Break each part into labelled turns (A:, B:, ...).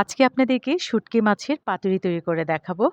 A: আজকে আপনাদেরকে শুটকি মাছের পাতুরি তৈরি করে দেখাবো।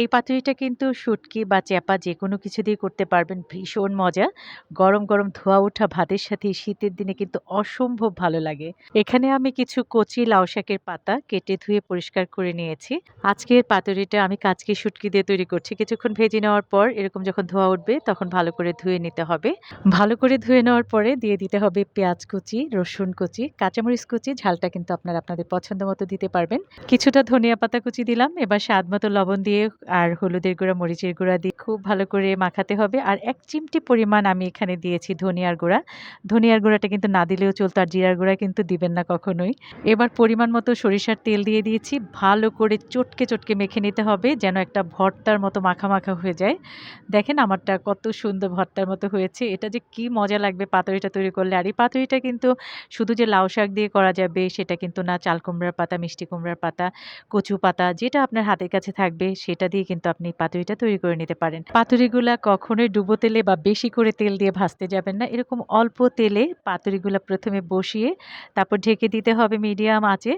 A: এই পাতুরিটা কিন্তু শুটকি বা চ্যাপা যেকোনো কিছু দিয়ে করতে পারবেন। ভীষণ মজা। গরম, গরম ধোয়া ওঠা ভাতের সাথে শীতের দিনে কিন্তু অসম্ভব ভালো লাগে। এখানে আমি কিছু কচি লাউ শাকের পাতা কেটে ধুয়ে পরিষ্কার করে নিয়েছি। আজকের পাতুরিটা আমি কাচকি শুটকি দিয়ে তৈরি করছি। কিছুক্ষণ ভেজে নেওয়ার পর এরকম যখন ধোয়া উঠবে তখন ভালো করে ধুয়ে নিতে হবে। ভালো করে ধুয়ে নেওয়ার পরে দিয়ে দিতে হবে পেঁয়াজ কুচি, রসুন কুচি, কাঁচামরিচ কুচি। ঝালটা কিন্তু আপনারা আপনাদের পছন্দ মতো দিতে পারবেন। কিছুটা ধনিয়া পাতা কুচি দিলাম, এবার স্বাদ মতো লবণ দিয়ে আর হলুদের গুঁড়া, মরিচের গুঁড়া দিয়ে খুব ভালো করে মাখাতে হবে। আর এক চিমটি পরিমাণ আমি এখানে দিয়েছি ধনিয়ার গুঁড়া। ধনিয়ার গুঁড়াটা কিন্তু না দিলেও চলতো, আর জিরার গুঁড়া কিন্তু দিবেন না কখনোই। এবার পরিমাণ মতো সরিষার তেল দিয়ে দিয়েছি। ভালো করে চটকে চটকে মেখে নিতে হবে, যেন একটা ভর্তার মতো মাখা মাখা হয়ে যায়। দেখেন আমারটা কত সুন্দর ভর্তার মতো হয়েছে। এটা যে কি মজা লাগবে পাতুরিটা তৈরি করলে। আর এই পাতুরিটা কিন্তু শুধু যে লাউ শাক দিয়ে করা যাবে, সেটা কিন্তু না। চাল কুমড়ার পাতা, মিষ্টি কুমড়ার পাতা, কচু পাতা যেটা আপনার হাতের কাছে থাকবে সেটা দিয়ে কিন্তু আপনি পাতুরিটা তৈরি করে নিতে পারেন। পাতুরিগুলা কখনোই ডুবো তেলে বা বেশি করে তেল দিয়ে ভাজতে যাবেন না। এরকম অল্প তেলে পাতুরিগুলা প্রথমে বসিয়ে তারপর ঢেকে দিতে হবে মিডিয়াম আঁচে।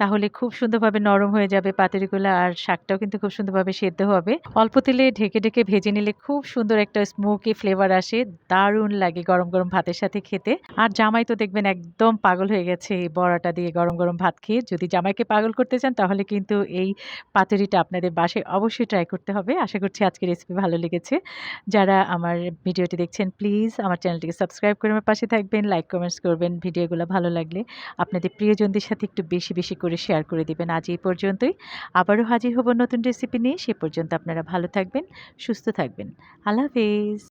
A: তাহলে খুব সুন্দরভাবে নরম হয়ে যাবে পাতুরিগুলা আর শাকটাও কিন্তু খুব সুন্দরভাবে সেদ্ধ হবে। অল্প তেলে ঢেকে ঢেকে ভেজে নিলে খুব সুন্দর একটা স্মোকি ফ্লেভার আসে, দারুণ লাগে গরম গরম ভাতের সাথে খেতে। আর জামাই তো দেখবেন একদম পাগল হয়ে গেছে এই বড়াটা দিয়ে গরম গরম ভাত খেয়ে। যদি জামাইকে পাগল করতে চান, তাহলে কিন্তু এই পাতুরিটা আপনাদের বাসায় অবশ্যই ট্রাই করতে হবে। আশা করছি আজকের রেসিপি ভালো লেগেছে। যারা আমার ভিডিওটি দেখছেন প্লিজ আমার চ্যানেলটিকে সাবস্ক্রাইব করে আমার পাশে থাকবেন লাইক কমেন্টস করবেন, ভিডিওগুলো ভালো লাগলে আপনাদের প্রিয়জনদের সাথে একটু বেশি বেশি করে শেয়ার করে দিবেন। আজ এই পর্যন্তই। আবারও হাজির হব নতুন রেসিপি নিয়ে, সে পর্যন্ত আপনারা ভালো থাকবেন, সুস্থ থাকবেন। আল্লাহ হাফেজ।